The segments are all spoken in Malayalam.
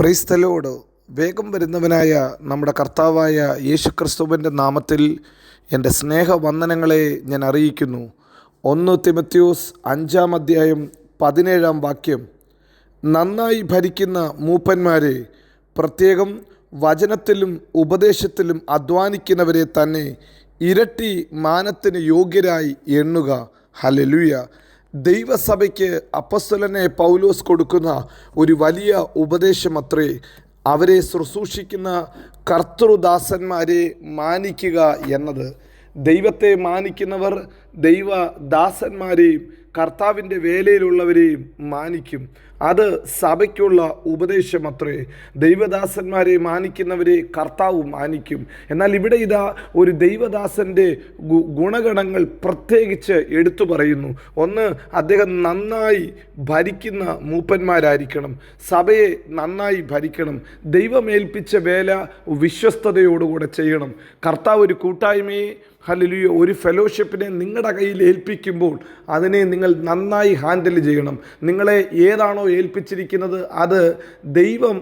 ക്രൈസ്തലോട് വേഗം വരുന്നവനായ നമ്മുടെ കർത്താവായ യേശു ക്രിസ്തുവിന്റെ നാമത്തിൽ എന്റെ സ്നേഹവന്ദനങ്ങളെ ഞാൻ അറിയിക്കുന്നു. ഒന്ന് തിമത്യൂസ് അഞ്ചാം അധ്യായം പതിനേഴാം വാക്യം. നന്നായി ഭരിക്കുന്ന മൂപ്പന്മാരെ പ്രത്യേകം വചനത്തിലും ഉപദേശത്തിലും അധ്വാനിക്കുന്നവരെ തന്നെ ഇരട്ടി മാനത്തിന് യോഗ്യരായി എണ്ണുക. ഹലലുയ ദൈവസഭയ്ക്ക് അപ്പസ്വലനെ പൗലോസ് കൊടുക്കുന്ന ഒരു വലിയ ഉപദേശമത്രേ. അവരെ ശുശ്രൂഷിക്കുന്ന കർത്തൃദാസന്മാരെ മാനിക്കുക എന്നത്. ദൈവത്തെ മാനിക്കുന്നവർ ദൈവദാസന്മാരെയും കർത്താവിന്റെ വേലയിലുള്ളവരെയും മാനിക്കും. അത് സഭയ്ക്കുള്ള ഉപദേശമത്രേ. ദൈവദാസന്മാരെ മാനിക്കുന്നവരെ കർത്താവ് മാനിക്കും. എന്നാൽ ഇവിടെ ഇതാ ഒരു ദൈവദാസന്റെ ഗുണഗണങ്ങൾ പ്രത്യേകിച്ച് എടുത്തു പറയുന്നു. ഒന്ന് അദ്ദേഹം നന്നായി ഭരിക്കുന്ന മൂപ്പന്മാരായിരിക്കണം. സഭയെ നന്നായി ഭരിക്കണം. ദൈവമേൽപ്പിച്ച വേല വിശ്വസ്തയോടുകൂടെ ചെയ്യണം. കർത്താവ് ഒരു കൂട്ടായ്മയെ ഹല്ലേലൂയ. ഒരു ഫെലോഷിപ്പിനെ നിങ്ങളുടെ കയ്യിൽ ഏൽപ്പിക്കുമ്പോൾ അതിനെ നിങ്ങൾ നന്നായി ഹാൻഡിൽ ചെയ്യണം. നിങ്ങളെ ഏതാണോ ഏൽപ്പിച്ചിരിക്കുന്നത് അത് ദൈവം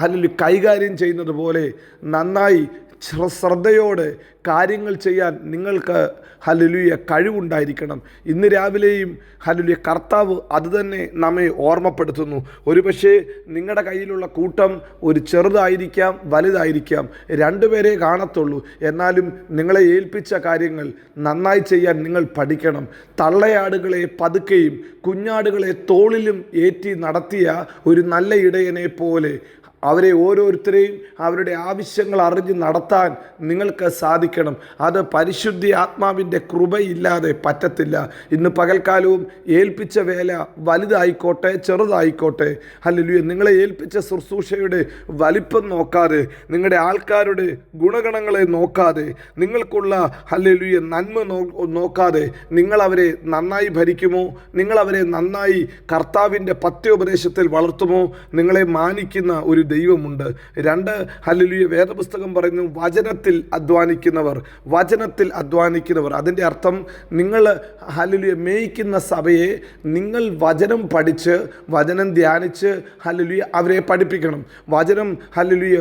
ഹല്ലേലൂയ കൈകാര്യം ചെയ്യുന്നത് പോലെ നന്നായി ശ്ര- ശ്രദ്ധയോടെ കാര്യങ്ങൾ ചെയ്യാൻ നിങ്ങൾക്ക് ഹല്ലേലൂയ കഴിവുണ്ടായിരിക്കണം. ഇന്ന് രാവിലെയും ഹല്ലേലൂയ കർത്താവ് അത് തന്നെ നമ്മെ ഓർമ്മപ്പെടുത്തുന്നു. ഒരുപക്ഷെ നിങ്ങളുടെ കയ്യിലുള്ള കൂട്ടം ഒരു ചെറുതായിരിക്കാം വലുതായിരിക്കാം രണ്ടുപേരെ കാണത്തുള്ളൂ. എന്നാലും നിങ്ങളെ ഏൽപ്പിച്ച കാര്യങ്ങൾ നന്നായി ചെയ്യാൻ നിങ്ങൾ പഠിക്കണം. തള്ളയാടുകളെ പതുക്കെയും കുഞ്ഞാടുകളെ തോളിലും ഏറ്റി നടത്തിയ ഒരു നല്ല ഇടയനെ പോലെ അവരെ ഓരോരുത്തരെയും അവരുടെ ആവശ്യങ്ങൾ അറിഞ്ഞ് നടത്താൻ നിങ്ങൾക്ക് സാധിക്കണം അത് പരിശുദ്ധി ആത്മാവിന്റെ കൃപയില്ലാതെ പറ്റത്തില്ല. ഇന്ന് പകൽക്കാലവും ഏൽപ്പിച്ച വേല വലുതായിക്കോട്ടെ ചെറുതായിക്കോട്ടെ. ഹല്ലേലൂയ. നിങ്ങളെ ഏൽപ്പിച്ച ശുശ്രൂഷയുടെ വലിപ്പം നോക്കാതെ നിങ്ങളുടെ ആൾക്കാരുടെ ഗുണഗണങ്ങളെ നോക്കാതെ നിങ്ങൾക്കുള്ള ഹല്ലേലൂയ നന്മ നോക്കാതെ നിങ്ങളവരെ നന്നായി ഭരിക്കുമോ? നിങ്ങളവരെ നന്നായി കർത്താവിന്റെ പത്യോപദേശത്തിൽ വളർത്തുമോ? നിങ്ങളെ മാനിക്കുന്ന ഒരു ദൈവമുണ്ട്. രണ്ട് ഹല്ലേലൂയ വേദപുസ്തകം പറയുന്നു വചനത്തിൽ അധ്വാനിക്കുന്നവർ. വചനത്തിൽ അധ്വാനിക്കുന്നവർ. അതിന്റെ അർത്ഥം നിങ്ങൾ ഹലുലിയ മേയിക്കുന്ന സഭയെ നിങ്ങൾ വചനം പഠിച്ച് വചനം ധ്യാനിച്ച് ഹലുലിയ അവരെ പഠിപ്പിക്കണം. വചനം ഹലുലിയ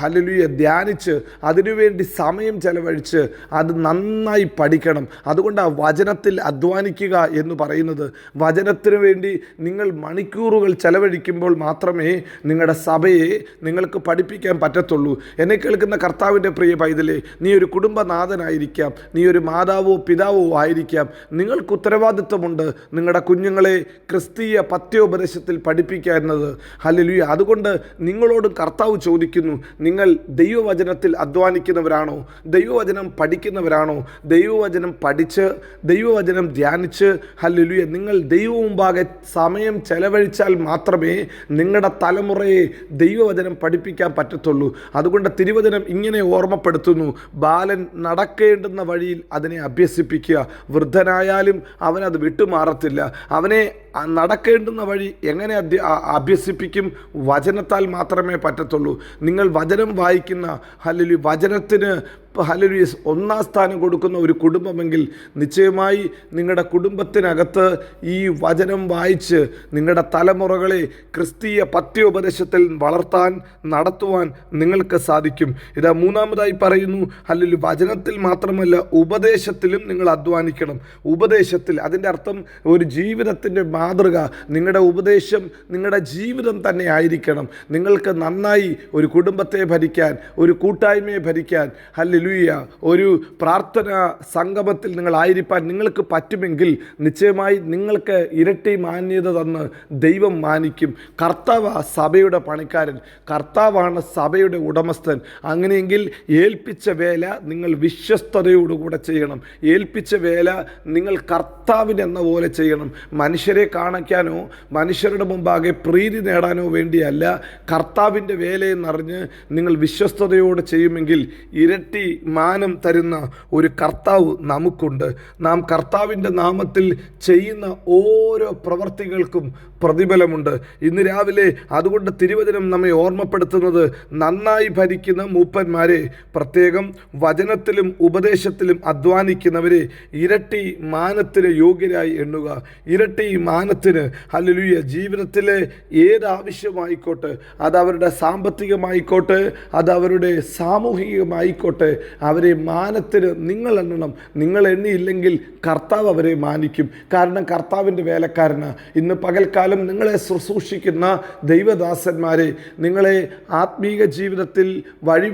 ഹലുലിയ ധ്യാനിച്ച് അതിനുവേണ്ടി സമയം ചെലവഴിച്ച് അത് നന്നായി പഠിക്കണം. അതുകൊണ്ട് ആ വചനത്തിൽ അധ്വാനിക്കുക എന്ന് പറയുന്നത് വചനത്തിന് വേണ്ടി നിങ്ങൾ മണിക്കൂറുകൾ ചെലവഴിക്കുമ്പോൾ മാത്രമേ നിങ്ങളുടെ സഭയെ നിങ്ങൾക്ക് പഠിപ്പിക്കാൻ പറ്റത്തുള്ളൂ. എന്നെ കേൾക്കുന്ന കർത്താവിന്റെ പ്രിയ പൈതലേ നീ ഒരു കുടുംബനാഥനായിരിക്കാം. നീ ഒരു മാതാവോ പിതാവോ ആയിരിക്കാം. നിങ്ങൾക്ക് ഉത്തരവാദിത്വമുണ്ട് നിങ്ങളുടെ കുഞ്ഞുങ്ങളെ ക്രിസ്തീയ പത്യോപദേശത്തിൽ പഠിപ്പിക്കുക എന്നത്. ഹല്ലേലൂയ. അതുകൊണ്ട് നിങ്ങളോട് കർത്താവ് ചോദിക്കുന്നു നിങ്ങൾ ദൈവവചനത്തിൽ അധ്വാനിക്കുന്നവരാണോ? ദൈവവചനം പഠിക്കുന്നവരാണോ? ദൈവവചനം പഠിച്ച് ദൈവവചനം ധ്യാനിച്ച് ഹല്ലേലൂയ. നിങ്ങൾ ദൈവ മുമ്പാകെ സമയം ചെലവഴിച്ചാൽ മാത്രമേ നിങ്ങളുടെ തലമുറയെ ദൈവവചനം പഠിപ്പിക്കാൻ പറ്റത്തുള്ളൂ. അതുകൊണ്ട് തിരുവചനം ഇങ്ങനെ ഓർമ്മപ്പെടുത്തുന്നു. ബാലൻ നടക്കേണ്ടുന്ന വഴിയിൽ അതിനെ അഭ്യസിപ്പിക്കുക. വൃദ്ധനായാലും അവനത് വിട്ടുമാറത്തില്ല. അവനെ നടക്കേണ്ടുന്ന വഴി എങ്ങനെ അഭ്യസിപ്പിക്കും വചനത്താൽ മാത്രമേ പറ്റത്തുള്ളൂ. നിങ്ങൾ വചനം വായിക്കുന്ന അല്ലെങ്കിൽ വചനത്തിന് ഹലലു ഒന്നാം സ്ഥാനം കൊടുക്കുന്ന ഒരു കുടുംബമെങ്കിൽ നിശ്ചയമായി നിങ്ങളുടെ കുടുംബത്തിനകത്ത് ഈ വചനം വായിച്ച് നിങ്ങളുടെ തലമുറകളെ ക്രിസ്തീയ പത്യോപദേശത്തിൽ വളർത്താൻ നടത്തുവാൻ നിങ്ങൾക്ക് സാധിക്കും. ഇതാ മൂന്നാമതായി പറയുന്നു അല്ലെങ്കിൽ വചനത്തിൽ മാത്രമല്ല ഉപദേശത്തിലും നിങ്ങൾ അധ്വാനിക്കണം. ഉപദേശത്തിൽ അതിന്റെ അർത്ഥം ഒരു ജീവിതത്തിന്റെ മാതൃക നിങ്ങളുടെ ഉപദേശം നിങ്ങളുടെ ജീവിതം തന്നെ ആയിരിക്കണം. നിങ്ങൾക്ക് നന്നായി ഒരു കുടുംബത്തെ ഭരിക്കാൻ ഒരു കൂട്ടായ്മയെ ഭരിക്കാൻ ഹല്ലേലൂയ ഒരു പ്രാർത്ഥന സംഗമത്തിൽ നിങ്ങൾ ആയിരിക്കാൻ നിങ്ങൾക്ക് പറ്റുമെങ്കിൽ നിശ്ചയമായി നിങ്ങൾക്ക് ഇരട്ടി മാന്യത തന്ന് ദൈവം മാനിക്കും. കർത്താവ് സഭയുടെ പണിക്കാരൻ കർത്താവാണ് സഭയുടെ ഉടമസ്ഥൻ. അങ്ങനെയെങ്കിൽ ഏൽപ്പിച്ച വേല നിങ്ങൾ വിശ്വസ്തയോടുകൂടെ ചെയ്യണം. ഏൽപ്പിച്ച വേല നിങ്ങൾ കർത്താവിനെന്ന പോലെ ചെയ്യണം. മനുഷ്യരെ കാണിക്കാനോ മനുഷ്യരുടെ മുമ്പാകെ പ്രീതി നേടാനോ വേണ്ടിയല്ല കർത്താവിന്റെ വേലയെന്നറിഞ്ഞ് നിങ്ങൾ വിശ്വസ്തയോടെ ചെയ്യുമെങ്കിൽ ഇരട്ടി മാനം തരുന്ന ഒരു കർത്താവ് നമുക്കുണ്ട്. നാം കർത്താവിന്റെ നാമത്തിൽ ചെയ്യുന്ന ഓരോ പ്രവർത്തികൾക്കും പ്രതിഫലമുണ്ട്. ഇന്ന് രാവിലെ അതുകൊണ്ട് തിരുവചനം നമ്മെ ഓർമ്മപ്പെടുത്തുന്നത് നന്നായി ഭരിക്കുന്ന മൂപ്പന്മാരെ പ്രത്യേകം വചനത്തിലും ഉപദേശത്തിലും അധ്വാനിക്കുന്നവരെ ഇരട്ടി മാനത്തിന് യോഗ്യരായി എണ്ണുക ഇരട്ടി മാനത്തിന് ഹല്ലേലൂയ ജീവിതത്തിലെ ഏതാവശ്യമായിക്കോട്ടെ അത് അവരുടെ സാമ്പത്തികമായിക്കോട്ടെ അത് അവരുടെ സാമൂഹികമായിക്കോട്ടെ അവരെ മാനത്തിന് നിങ്ങൾ എണ്ണണം. നിങ്ങൾ എണ്ണിയില്ലെങ്കിൽ കർത്താവ് അവരെ മാനിക്കും. കാരണം കർത്താവിന്റെ വേലക്കാരന്. ഇന്ന് പകൽക്കാലം നിങ്ങളെ ശുശ്രൂഷിക്കുന്ന ദൈവദാസന്മാരെ നിങ്ങളെ ആത്മീക ജീവിതത്തിൽ വഴി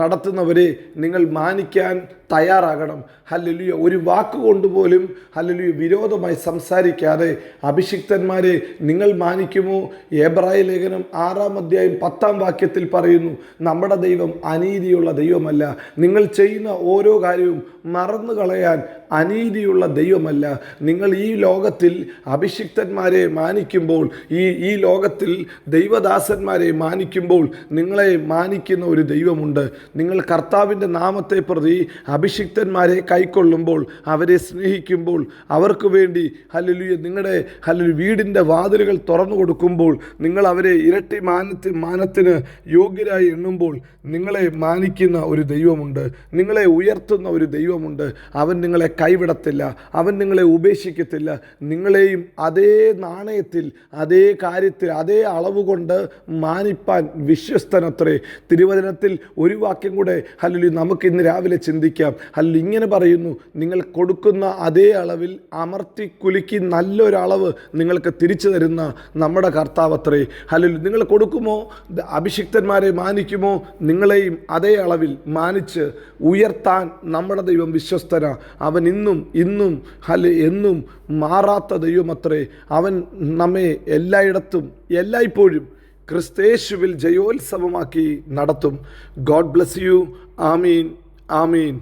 നടത്തുന്നവരെ നിങ്ങൾ മാനിക്കാൻ തയ്യാറാകണം. ഹല്ലേലൂയ. ഒരു വാക്കുകൊണ്ട് പോലും ഹല്ലേലൂയ വിരോധമായി സംസാരിക്കാതെ അഭിഷിക്തന്മാരെ നിങ്ങൾ മാനിക്കുമോ? ഏബ്രായ ലേഖനം ആറാം അധ്യായം പത്താം വാക്യത്തിൽ പറയുന്നു നമ്മുടെ ദൈവം അനീതിയുള്ള ദൈവമല്ല. നിങ്ങൾ ചെയ്യുന്ന ഓരോ കാര്യവും മറന്നു കളയാൻ അനീതിയുള്ള ദൈവമല്ല. നിങ്ങൾ ഈ ലോകത്തിൽ അഭിഷിക്തന്മാരെ മാനിക്കുമ്പോൾ ഈ ഈ ലോകത്തിൽ ദൈവദാസന്മാരെ മാനിക്കുമ്പോൾ നിങ്ങളെ മാനിക്കുന്ന ഒരു ദൈവമുണ്ട്. നിങ്ങൾ കർത്താവിന്റെ നാമത്തെ പ്രതി അഭിഷിക്തന്മാരെ കൈക്കൊള്ളുമ്പോൾ അവരെ സ്നേഹിക്കുമ്പോൾ അവർക്ക് വേണ്ടി ഹല്ലേലൂയ നിങ്ങളുടെ അല്ലെങ്കിൽ വീടിന്റെ വാതിലുകൾ തുറന്നു കൊടുക്കുമ്പോൾ നിങ്ങൾ അവരെ ഇരട്ടി മാനത്തി മാനത്തിന് യോഗ്യരായി എണ്ണുമ്പോൾ നിങ്ങളെ മാനിക്കുന്ന ഒരു ദൈവമുണ്ട്. നിങ്ങളെ ഉയർത്തുന്ന ഒരു ദൈവമുണ്ട്. അവൻ നിങ്ങളെ കൈവിടത്തില്ല. അവൻ നിങ്ങളെ ഉപേക്ഷിക്കത്തില്ല. നിങ്ങളെയും അതേ നാണയത്തിൽ അതേ കാര്യത്തിൽ അതേ അളവ് കൊണ്ട് മാനിപ്പാൻ വിശ്വസ്തനത്രേ. തിരുവചനത്തിൽ ഒരു വാക്യം കൂടെ ഹല്ലേലൂയ നമുക്ക് ഇന്ന് രാവിലെ ചിന്തിക്കാം. അല്ല ഇങ്ങനെ പറയുന്നു നിങ്ങൾ കൊടുക്കുന്ന അതേ അളവിൽ അമർത്തി കുലുക്കി നല്ലൊരളവ് നിങ്ങൾക്ക് തിരിച്ചു തരുന്ന നമ്മുടെ കർത്താവത്രേ. ഹല്ലേലൂയ നിങ്ങൾ കൊടുക്കുമോ? അഭിഷിക്തന്മാരെ മാനിക്കുമോ? നിങ്ങളെയും അതേ അളവിൽ മാനിച്ച് ഉയർത്താൻ നമ്മുടെ ദൈവം വിശ്വസ്തന. അവൻ ഇന്നും ഇന്നും അല്ല എന്നും മാറാത്ത ദൈവമത്രേ അവൻ നമ്മെ എല്ലായിടത്തും എല്ലായ്പ്പോഴും ക്രിസ്തേശുവിൽ ജയോത്സവമാക്കി നടത്തും. ഗോഡ് ബ്ലസ് യു ആമീൻ. ആമീൻ.